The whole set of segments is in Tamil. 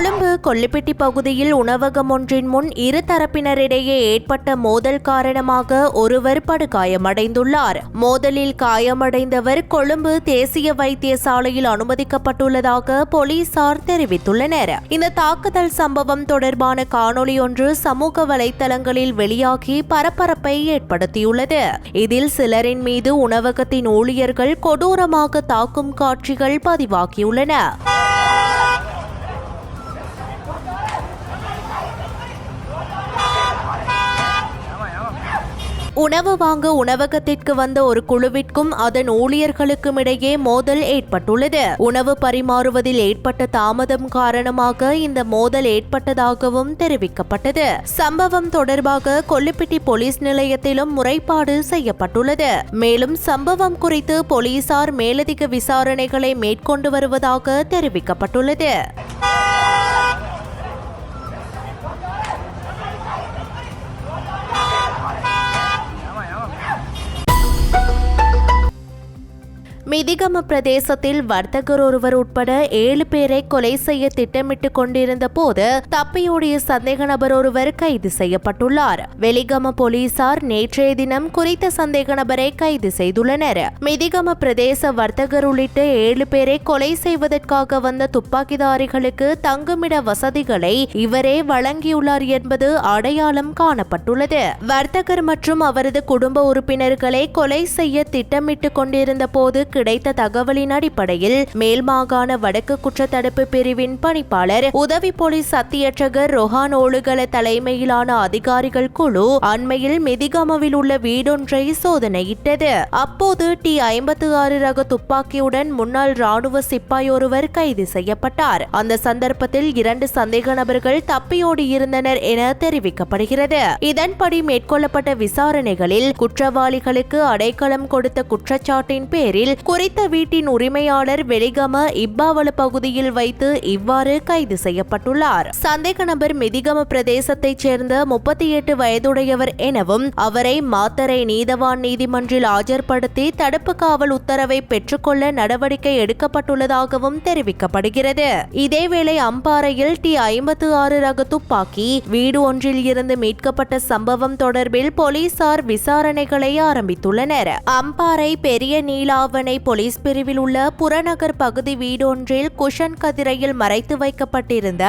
கொழும்பு கொல்லிப்பட்டி பகுதியில் உணவகம் ஒன்றின் முன் இரு தரப்பினரிடையே ஏற்பட்ட மோதல் காரணமாக ஒருவர் படுகாயமடைந்துள்ளார். மோதலில் காயமடைந்தவர் கொழும்பு தேசிய வைத்தியசாலையில் அனுமதிக்கப்பட்டுள்ளதாக போலீசார் தெரிவித்துள்ளனர். இந்த தாக்குதல் சம்பவம் தொடர்பான காணொளி ஒன்று சமூக வலைதளங்களில் வெளியாகி பரபரப்பை ஏற்படுத்தியுள்ளது. இதில் சிலரின் மீது உணவகத்தின் ஊழியர்கள் கொடூரமாக தாக்கும் காட்சிகள் பதிவாகியுள்ளன. உணவு வாங்க உணவகத்திற்கு வந்த ஒரு குழுவிற்கும் அதன் ஊழியர்களுக்கும் இடையே மோதல் ஏற்பட்டுள்ளது. உணவு பரிமாறுவதில் ஏற்பட்ட தாமதம் காரணமாக இந்த மோதல் ஏற்பட்டதாகவும் தெரிவிக்கப்பட்டது. சம்பவம் தொடர்பாக கொல்லிப்பட்டி போலீஸ் நிலையத்திலும் முறைப்பாடு செய்யப்பட்டுள்ளது. மேலும் சம்பவம் குறித்து போலீசார் மேலதிக விசாரணைகளை மேற்கொண்டு வருவதாக தெரிவிக்கப்பட்டுள்ளது. மிதிகம பிரதேசத்தில் வர்த்தகர் ஒருவர் உட்பட ஏழு பேரை கொலை செய்ய திட்டமிட்டுக் கொண்டிருந்த போது தப்பியோடிய சந்தேக நபர் ஒருவர் கைது செய்யப்பட்டுள்ளார். வெளிகம போலீசார் நேற்றைய தினம் குறித்த சந்தேக நபரை கைது செய்துள்ளனர். மிதிகம பிரதேச வர்த்தகர் உள்ளிட்ட ஏழு பேரை கொலை செய்வதற்காக வந்த துப்பாக்கிதாரிகளுக்கு தங்குமிட வசதிகளை இவரே வழங்கியுள்ளார் என்பது அடையாளம் காணப்பட்டுள்ளது. வர்த்தகர் மற்றும் அவரது குடும்ப உறுப்பினர்களை கொலை செய்ய திட்டமிட்டுக் கொண்டிருந்த போது கிடைத்த தகவலின் அடிப்படையில் மேல் மாகாண வடக்கு குற்றத்தடுப்பு பிரிவின் பணிப்பாளர் உதவி போலீஸ் சத்தியற்றகர் ரொஹான் ஓழுகல தலைமையிலான அதிகாரிகள் குழு அண்மையில் மிதிகமவில் உள்ள வீடொன்றை சோதனையிட்டது. அப்போது டி ஐம்பத்து ஆறு ரக துப்பாக்கியுடன் முன்னாள் ராணுவ சிப்பாய் ஒருவர் கைது செய்யப்பட்டார். அந்த சந்தர்ப்பத்தில் இரண்டு சந்தேக நபர்கள் தப்பியோடி இருந்தனர் என தெரிவிக்கப்படுகிறது. இதன்படி மேற்கொள்ளப்பட்ட விசாரணைகளில் குற்றவாளிகளுக்கு அடைக்கலம் கொடுத்த குற்றச்சாட்டின் பேரில் குறித்த வீட்டின் உரிமையாளர் வெளிகம இப்பாவள பகுதியில் வைத்து இவ்வாறு கைது செய்யப்பட்டுள்ளார். சந்தேக நபர் மிதிகம பிரதேசத்தைச் சேர்ந்த முப்பத்தி எட்டு வயதுடையவர் எனவும் அவரை மாத்தரை நீதவான் நீதிமன்றில் ஆஜர்படுத்தி தடுப்பு காவல் உத்தரவை பெற்றுக்கொள்ள நடவடிக்கை எடுக்கப்பட்டுள்ளதாகவும் தெரிவிக்கப்படுகிறது. இதேவேளை அம்பாறையில் டி ஐம்பத்து ஆறு ரக துப்பாக்கி வீடு ஒன்றில் இருந்து மீட்கப்பட்ட சம்பவம் தொடர்பில் போலீசார் விசாரணைகளை ஆரம்பித்துள்ளனர். அம்பாறை பெரிய நீலாவணை போலீஸ் பிரிவில் உள்ள புறநகர் பகுதி வீடொன்றில் குஷன் கதிரையில் மறைத்து வைக்கப்பட்டிருந்த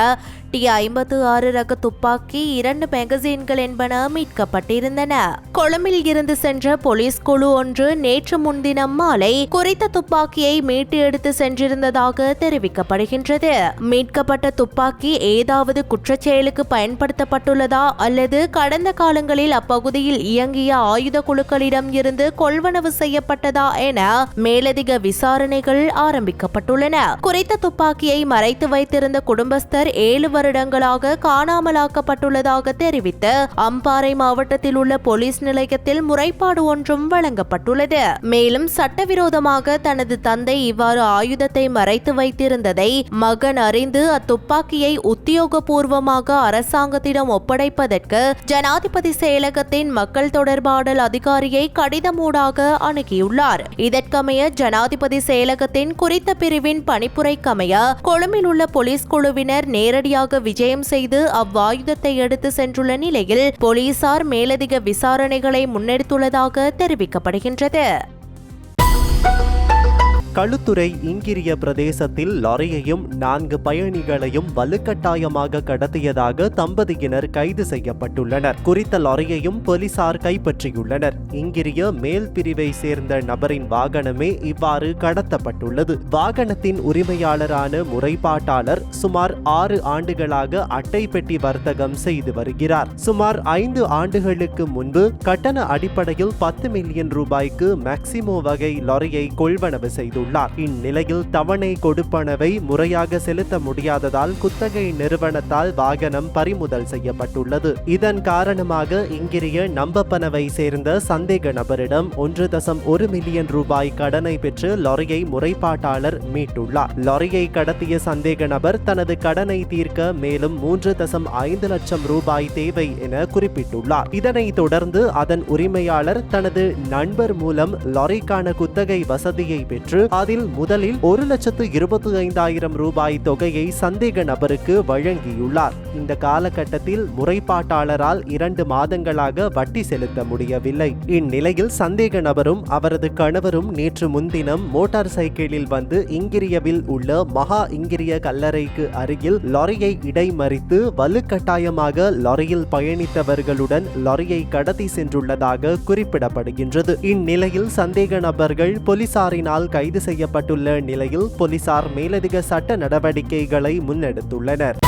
டி ஐம்பத்து ஆறு ரக துப்பாக்கி இரண்டு மேகசீன்கள் என்பன மீட்கப்பட்டிருந்தன. கொழும்பில் இருந்து சென்ற போலீஸ் குழு ஒன்று நேற்று முன்தினம் மாலை குறித்த துப்பாக்கியை மீட்டு எடுத்து சென்றிருந்ததாக தெரிவிக்கப்படுகின்றது. மீட்கப்பட்ட துப்பாக்கி ஏதாவது குற்றச்செயலுக்கு பயன்படுத்தப்பட்டுள்ளதா அல்லது கடந்த காலங்களில் அப்பகுதியில் இயங்கிய ஆயுத குழுக்களிடம் இருந்து கொள்வனவு செய்யப்பட்டதா என மேலதிக விசாரணைகள் ஆரம்பிக்கப்பட்டுள்ளன. குறித்த துப்பாக்கியை மறைத்து வைத்திருந்த குடும்பஸ்தர் ஏழு வருடங்களாக காணாமலாக்கப்பட்டுள்ளதாக தெரிவித்து அம்பாறை மாவட்டத்தில் உள்ள போலீஸ் நிலையத்தில் முறைப்பாடு ஒன்றும் வழங்கப்பட்டுள்ளது. மேலும் சட்டவிரோதமாக தனது தந்தை இவ்வாறு ஆயுதத்தை மறைத்து வைத்திருந்ததை மகன் அறிந்து அத்துப்பாக்கியை உத்தியோகபூர்வமாக அரசாங்கத்திடம் ஒப்படைப்பதற்கு ஜனாதிபதி செயலகத்தின் மக்கள் தொடர்பாடல் அதிகாரியை கடிதமூடாக அணுகியுள்ளார். இதற்கமைய ஜனாதிபதி செயலகத்தின் குறித்த பிரிவின் பணிப்புரைக்கமைய கொழும்பில் உள்ள போலீஸ் குழுவினர் நேரடியாக விஜயம் செய்து அவ்வாயுதத்தை எடுத்து சென்றுள்ள நிலையில் போலீசார் மேலதிக விசாரணைகளை முன்னெடுத்துள்ளதாக தெரிவிக்கப்படுகின்றது. களுத்துறை இங்கிரிய பிரதேசத்தில் லாரியையும் நான்கு பயணிகளையும் வலுக்கட்டாயமாக கடத்தியதாக தம்பதியினர் கைது செய்யப்பட்டுள்ளனர். குறித்த லாரியையும் போலீசார் கைப்பற்றியுள்ளனர். இங்கிரிய மேல் பிரிவை சேர்ந்த நபரின் வாகனமே இவ்வாறு கடத்தப்பட்டுள்ளது. வாகனத்தின் உரிமையாளரான முறைப்பாட்டாளர் சுமார் ஆறு ஆண்டுகளாக அட்டை பெட்டி வர்த்தகம் செய்து வருகிறார். சுமார் ஐந்து ஆண்டுகளுக்கு முன்பு கட்டண அடிப்படையில் பத்து மில்லியன் ரூபாய்க்கு மேக்சிமோ வகை லாரியை கொள்வனவு செய்து தெரிவித்துள்ளார். இந்நிலையில் தவணை கொடுப்பனவை முறையாக செலுத்த முடியாததால் குத்தகை நிறுவனத்தால் வாகனம் பறிமுதல் செய்யப்பட்டுள்ளது. இதன் காரணமாக இங்கிரிய நம்பப்பனவை சேர்ந்த சந்தேக நபரிடம் ஒன்று தசம் ஒரு மில்லியன் ரூபாய் கடனை பெற்று லாரியை முறைப்பாட்டாளர் மீட்டுள்ளார். லாரியை கடத்திய சந்தேக நபர் தனது கடனை தீர்க்க மேலும் மூன்று தசம் ஐந்து லட்சம் ரூபாய் தேவை என குறிப்பிட்டுள்ளார். இதனைத் தொடர்ந்து அதன் உரிமையாளர் தனது நண்பர் மூலம் லாரிக்கான குத்தகை வசதியை பெற்று அதில் முதலில் ஒரு லட்சத்து இருபத்தி ஐந்தாயிரம் ரூபாய் தொகையை சந்தேக நபருக்கு வழங்கியுள்ளார். இந்த காலகட்டத்தில் முறைப்பாட்டாளரால் இரண்டு மாதங்களாக வட்டி செலுத்த முடியவில்லை. இந்நிலையில் சந்தேக நபரும் அவரது கணவரும் நேற்று முன்தினம் மோட்டார் சைக்கிளில் வந்து இங்கிரியவில் உள்ள மகா இங்கிரிய கல்லறைக்கு அருகில் லாரியை இடைமறித்து வலுக்கட்டாயமாக லாரியில் பயணித்தவர்களுடன் லாரியை கடத்தி சென்றுள்ளதாக குறிப்பிடப்படுகின்றது. இந்நிலையில் சந்தேக நபர்கள் போலீசாரினால் கைது செய்யப்பட்டுள்ள நிலையில் போலீசார் மேலதிக சட்ட நடவடிக்கைகளை முன்னெடுத்துள்ளனர்.